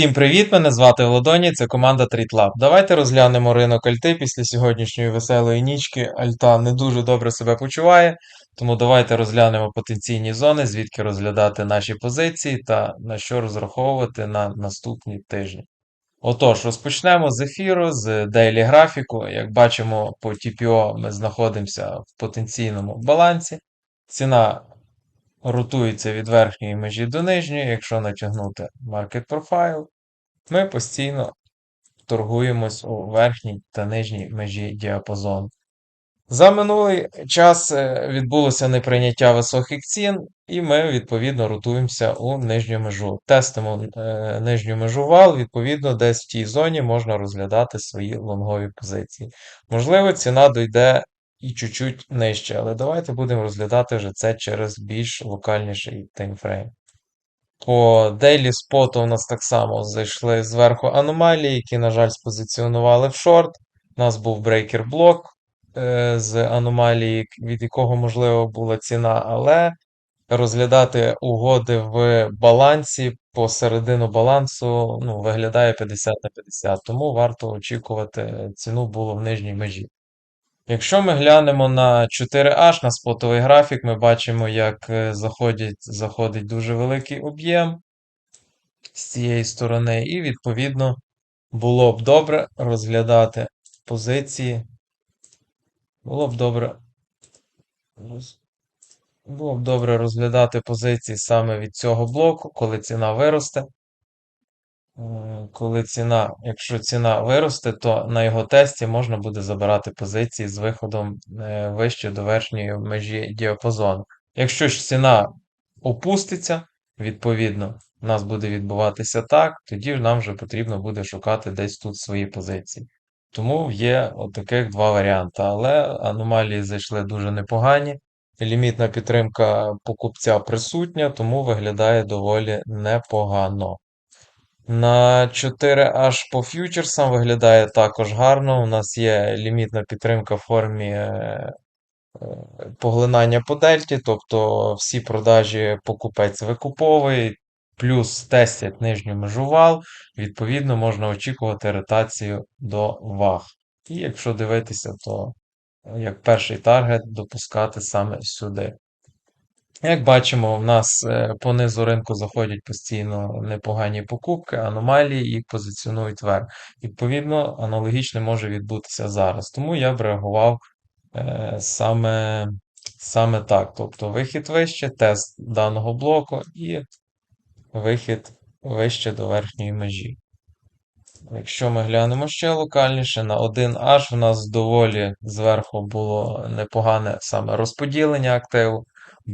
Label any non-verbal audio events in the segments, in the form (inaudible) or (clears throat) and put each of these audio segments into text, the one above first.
Всім привіт! Мене звати Володоні, це команда TradeLab. Давайте розглянемо ринок Альти після сьогоднішньої веселої нічки. Альта не дуже добре себе почуває, тому давайте розглянемо потенційні зони, звідки розглядати наші позиції та на що розраховувати на наступні тижні. Отож, розпочнемо з ефіру, з дейлі графіку. Як бачимо, по TPO ми знаходимося в потенційному балансі. Ціна ротується від верхньої межі до нижньої. Якщо натягнути Market Profile, ми постійно торгуємось у верхній та нижній межі діапазону. За минулий час е, відбулося неприйняття високих цін, і ми, відповідно, ротуємося у нижню межу. Тестимо е, нижню межу вал, відповідно, десь в тій зоні можна розглядати свої лонгові позиції. Можливо, ціна дойде і чуть-чуть нижче, але давайте будемо розглядати вже це через більш локальніший таймфрейм. По Daily Spot у нас так само зайшли зверху аномалії, які, на жаль, спозиціонували в шорт. У нас був брейкер блок е, з аномалії, від якого, можливо, була ціна, але розглядати угоди в балансі посередину балансу ну, виглядає 50 на 50, тому варто очікувати ціну було в нижній межі. Якщо ми глянемо на 4H, на спотовий графік, ми бачимо, як е, заходить, заходить дуже великий об'єм з цієї сторони, і, відповідно, було б добре розглядати позиції. Було б добре. Було б добре розглядати позиції саме від цього блоку, коли ціна виросте. Е, Коли ціна, якщо ціна виросте, то на його тесті можна буде забирати позиції з виходом е, вище до верхньої межі діапазону. Якщо ж ціна опуститься, відповідно, у нас буде відбуватися так, тоді нам вже потрібно буде шукати десь тут свої позиції. Тому є отаких два варіанти. Але аномалії зайшли дуже непогані. Лімітна підтримка покупця присутня, тому виглядає доволі непогано. На 4H по фьючерсам виглядає також гарно. У нас є лімітна підтримка в формі е, е, поглинання по дельті, тобто всі продажі покупець викуповує, плюс тестять нижню межу вал, відповідно, можна очікувати ротацію до ваг. І якщо дивитися, то е, як перший таргет допускати саме сюди. Як бачимо, в нас е, по низу ринку заходять постійно непогані покупки, аномалії їх позиціонують вверх. Відповідно, аналогічне може відбутися зараз. Тому я б реагував е, саме, саме так. Тобто вихід вище, тест даного блоку і вихід вище до верхньої межі. Якщо ми глянемо ще локальніше, на 1H в нас доволі зверху було непогане саме розподілення активу,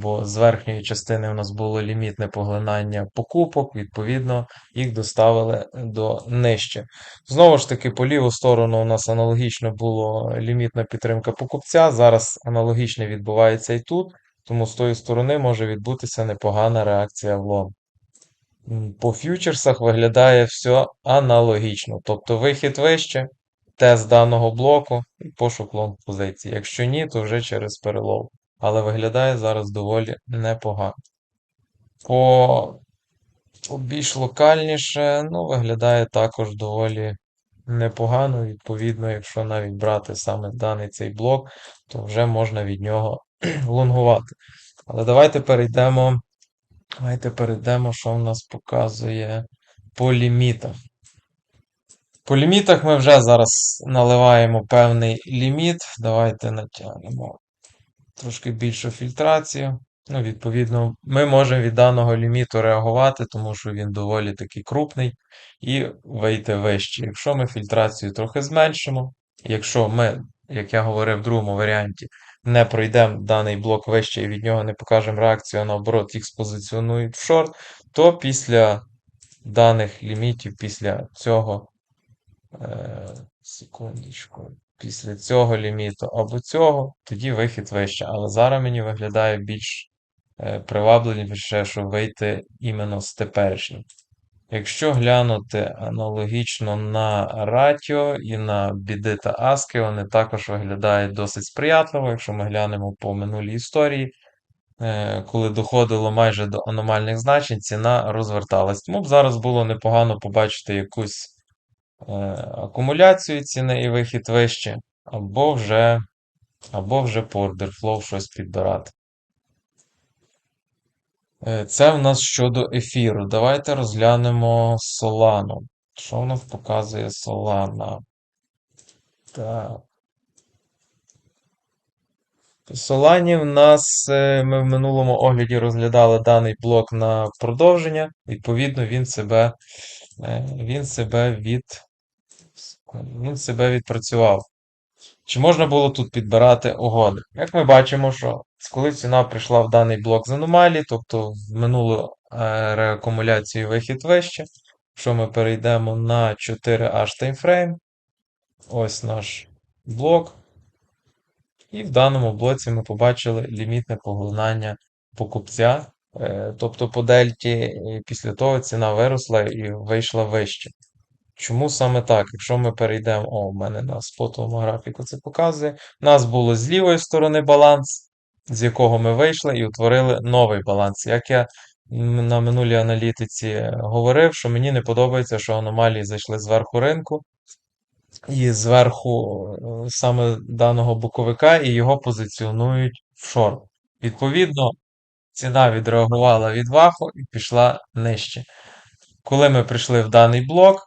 бо з верхньої частини у нас було лімітне поглинання покупок, відповідно, їх доставили до нижче. Знову ж таки, по ліву сторону у нас аналогічно було лімітна підтримка покупця. Зараз аналогічно відбувається і тут, тому з тої сторони може відбутися непогана реакція в лонг. По фьючерсах виглядає все аналогічно. Тобто вихід вище, тест даного блоку і пошук лонг позиції. Якщо ні, то вже через перелов. Але виглядає зараз доволі непогано. По, більш локальніше, ну, виглядає також доволі непогано. Відповідно, якщо навіть брати саме даний цей блок, то вже можна від нього (clears throat) лонгувати. Але давайте перейдемо. Давайте перейдемо, що в нас показує по лімітах. По лімітах ми вже зараз наливаємо певний ліміт. Давайте натягнемо трошки більшу фільтрацію. Ну, відповідно, ми можемо від даного ліміту реагувати, тому що він доволі таки крупний, і вийти вище. Якщо ми фільтрацію трохи зменшимо, якщо ми, як я говорив в другому варіанті, не пройдемо даний блок вище і від нього не покажемо реакцію, а наоборот, їх спозиціонують в шорт, то після даних лімітів, після цього, е, секундочку, після цього ліміту або цього, тоді вихід вище. Але зараз мені виглядає більш е, привабливіше, щоб вийти іменно з теперішнім. Якщо глянути аналогічно на Ратіо і на біди та аски, вони також виглядають досить сприятливо. Якщо ми глянемо по минулій історії, е, коли доходило майже до аномальних значень, ціна розверталась. Тому б зараз було непогано побачити якусь акумуляцію ціни і вихід вище, або вже, або вже по flow щось підбирати. Е, Це в нас щодо ефіру. Давайте розглянемо Solana. Що в нас показує Solana? Так. Solana в нас е, ми в минулому огляді розглядали даний блок на продовження. Відповідно, він себе, е, він себе від, він себе відпрацював. Чи можна було тут підбирати угоди? Як ми бачимо, що коли ціна прийшла в даний блок з аномалії, тобто в минулу е, реакумуляцію вихід вище, якщо ми перейдемо на 4H таймфрейм, ось наш блок. І в даному блоці ми побачили лімітне поглинання покупця. Е, Тобто по дельті, після того ціна виросла і вийшла вище. Чому саме так? Якщо ми перейдемо, о, у мене на спотовому графіку це показує. У нас було з лівої сторони баланс, з якого ми вийшли і утворили новий баланс. Як я на минулій аналітиці говорив, що мені не подобається, що аномалії зайшли зверху ринку і зверху е, саме даного боковика, і його позиціонують в шорт. Відповідно, ціна відреагувала від ваху і пішла нижче. Коли ми прийшли в даний блок,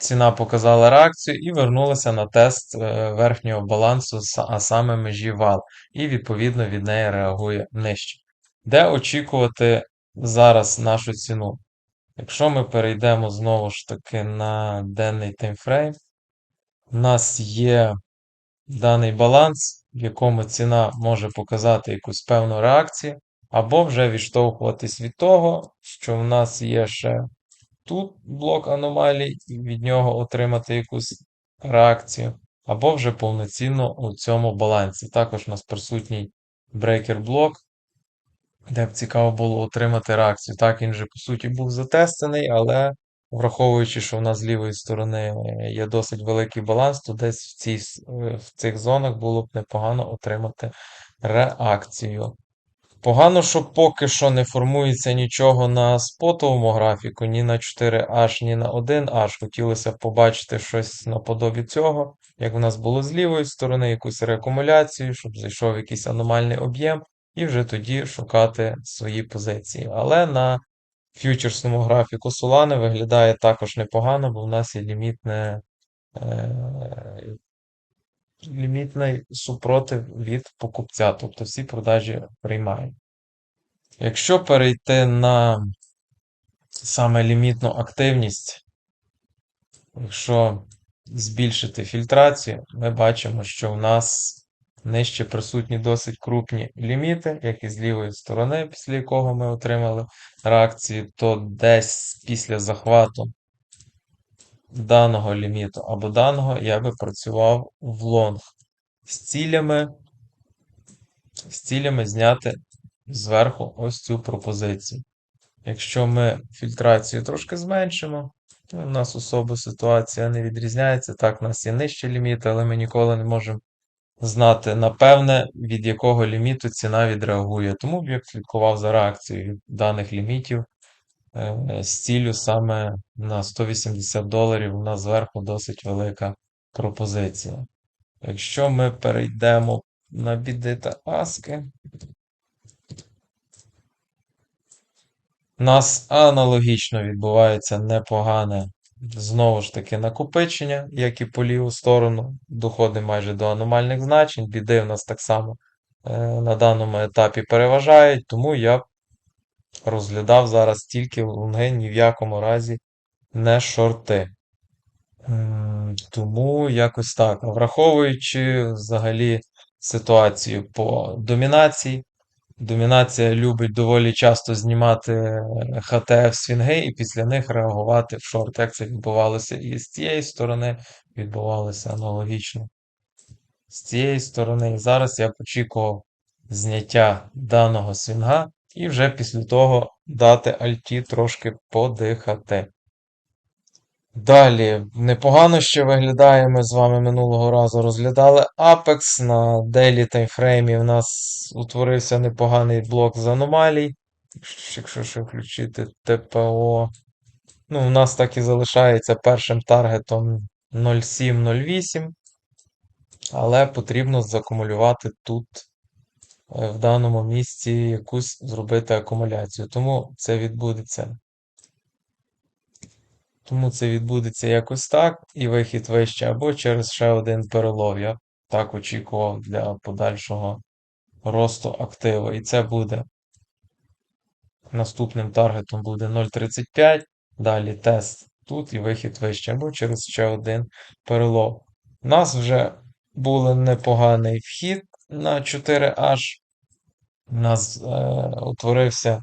ціна показала реакцію і вернулася на тест е, верхнього балансу, а саме межі вал, і відповідно від неї реагує нижче. Де очікувати зараз нашу ціну? Якщо ми перейдемо знову ж таки на денний таймфрейм, у нас є даний баланс, в якому ціна може показати якусь певну реакцію, або вже відштовхуватись від того, що в нас є ще тут блок аномалій, і від нього отримати якусь реакцію, або вже повноцінно у цьому балансі. Також у нас присутній брейкер-блок, де б цікаво було отримати реакцію. Так, він же, по суті, був затестений, але враховуючи, що в нас з лівої сторони є досить великий баланс, то десь в, цій, е, в цих зонах було б непогано отримати реакцію. Погано, що поки що не формується нічого на спотовому графіку, ні на 4H, ні на 1H. Хотілося б побачити щось наподобі цього, як в нас було з лівої сторони, якусь реакумуляцію, щоб зайшов якийсь аномальний об'єм, і вже тоді шукати свої позиції. Але на фьючерсному графіку Solana виглядає також непогано, бо в нас є лімітне, е, лімітний супротив від покупця, тобто всі продажі приймають. Якщо перейти на саме лімітну активність, якщо збільшити фільтрацію, ми бачимо, що в нас нижче присутні досить крупні ліміти, як і з лівої сторони, після якого ми отримали реакцію, то десь після захвату даного ліміту або даного я би працював в лонг з цілями, з цілями зняти зверху ось цю пропозицію. Якщо ми фільтрацію трошки зменшимо, ну, у нас особо ситуація не відрізняється. Так, у нас є нижчі ліміти, але ми ніколи не можемо знати напевне, від якого ліміту ціна відреагує. Тому б я слідкував за реакцією даних лімітів з ціллю саме на 180 доларів. У нас зверху досить велика пропозиція. Якщо ми перейдемо на біди та аски, У нас аналогічно відбувається непогане, знову ж таки, накопичення, як і по ліву сторону. Доходи майже до аномальних значень. Біди в нас так само е, на даному етапі переважають, тому я розглядав зараз тільки лонги, ні в якому разі не шорти. Тому якось так. Враховуючи взагалі ситуацію по домінації. Домінація любить доволі часто знімати е, ХТФ свінги і після них реагувати в шорт. Як це відбувалося і з цієї сторони відбувалося аналогічно. З цієї сторони. І зараз я б очікував зняття даного свінга і вже після того дати альті трошки подихати. Далі, непогано ще виглядає. Ми з вами минулого разу розглядали Apex. На дейлі таймфреймі в нас утворився непоганий блок з аномалій. Якщо ще включити ТПО. Ну, у нас так і залишається першим таргетом 0,7-0,8. Але потрібно закумулювати тут, в даному місці, якусь зробити акумуляцію. Тому це відбудеться. Тому це відбудеться якось так, і вихід вище, або через ще один перелов. Я так очікував для подальшого росту активу. І це буде наступним таргетом буде 0,35. Далі тест тут і вихід вище, або через ще один перелов. У нас вже був непоганий вхід на 4H. У нас е, утворився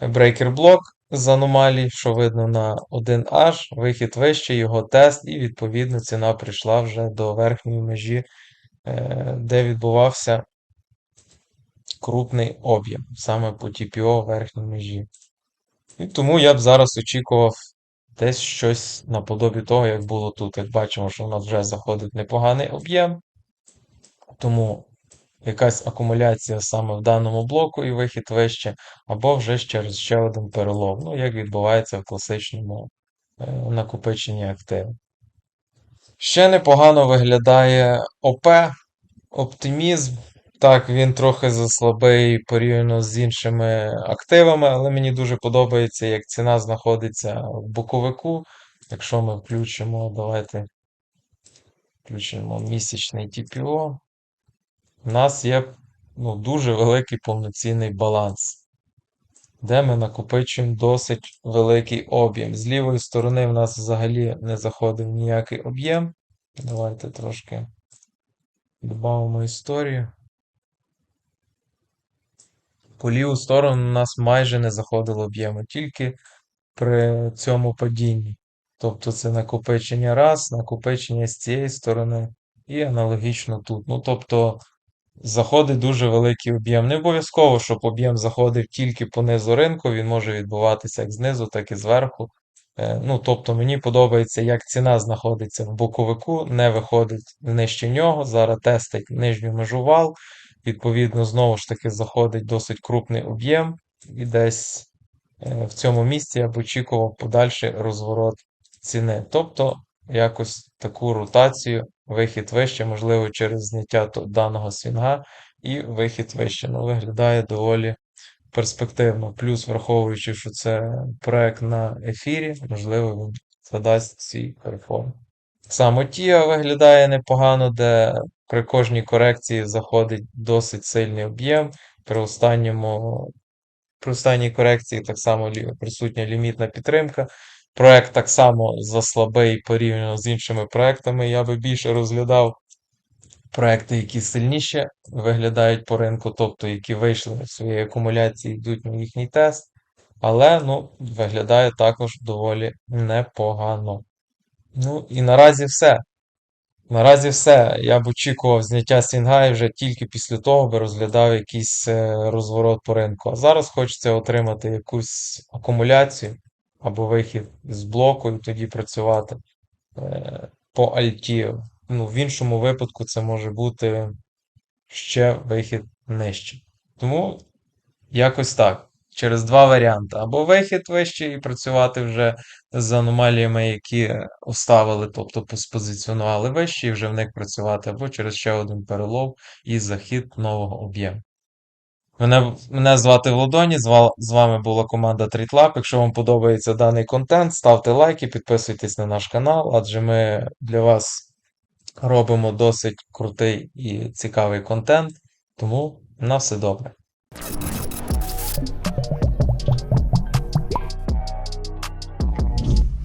брейкер-блок з аномалій, що видно на 1H, вихід вище, його тест, і відповідно ціна прийшла вже до верхньої межі, е, де відбувався крупний об'єм, саме по TPO верхній межі. І тому я б зараз очікував десь щось наподобі того, як було тут. Як бачимо, що в нас вже заходить непоганий об'єм. Тому якась акумуляція саме в даному блоку і вихід вище, або вже через ще один перелом. Ну, як відбувається в класичному е, накопиченні активів. Ще непогано виглядає ОП, оптимізм. Так, він трохи заслабий порівняно з іншими активами, але мені дуже подобається, як ціна знаходиться в боковику. Якщо ми включимо, давайте включимо місячний TPO. У нас є ну, дуже великий повноцінний баланс, де ми накопичуємо досить великий об'єм. З лівої сторони в нас взагалі не заходив ніякий об'єм. Давайте трошки додамо історію. По ліву сторону у нас майже не заходило об'єму, тільки при цьому падінні. Тобто це накопичення раз, накопичення з цієї сторони і аналогічно тут. Ну, тобто заходить дуже великий об'єм. Не обов'язково, щоб об'єм заходив тільки по низу ринку, він може відбуватися як знизу, так і зверху. Е, Ну, тобто мені подобається, як ціна знаходиться в боковику, не виходить нижче нього. Зараз тестить нижню межу вал. Відповідно, знову ж таки, заходить досить крупний об'єм, і десь е, в цьому місці я б очікував подальший розворот ціни. Тобто, якось таку ротацію, вихід вище, можливо, через зняття даного свінга, і вихід вище. Ну, виглядає доволі перспективно. Плюс, враховуючи, що це проект на ефірі, можливо, він задасть свій перформ. Само Тіа виглядає непогано, де при кожній корекції заходить досить сильний об'єм. При останньому, при останній корекції так само присутня лімітна підтримка. Проект так само заслабий порівняно з іншими проектами. Я би більше розглядав проекти, які сильніше виглядають по ринку, тобто які вийшли з своєї акумуляції, йдуть на їхній тест. Але ну, виглядає також доволі непогано. Ну і наразі все. Наразі все. Я б очікував зняття Свінга і вже тільки після того би розглядав якийсь е, розворот по ринку. А зараз хочеться отримати якусь акумуляцію або вихід з блоку і тоді працювати е, по альті. Ну, в іншому випадку це може бути ще вихід нижче. Тому Якось так. Через два варіанти. Або вихід вищий і працювати вже з аномаліями, які оставили, тобто спозиціонували вище, і вже в них працювати, або через ще один перелов і захід нового об'єму. Мене, мене звати Владоні, з вами була команда Трітлап. Якщо вам подобається даний контент, ставте лайки, підписуйтесь на наш канал, адже ми для вас робимо досить крутий і цікавий контент. Тому на все добре.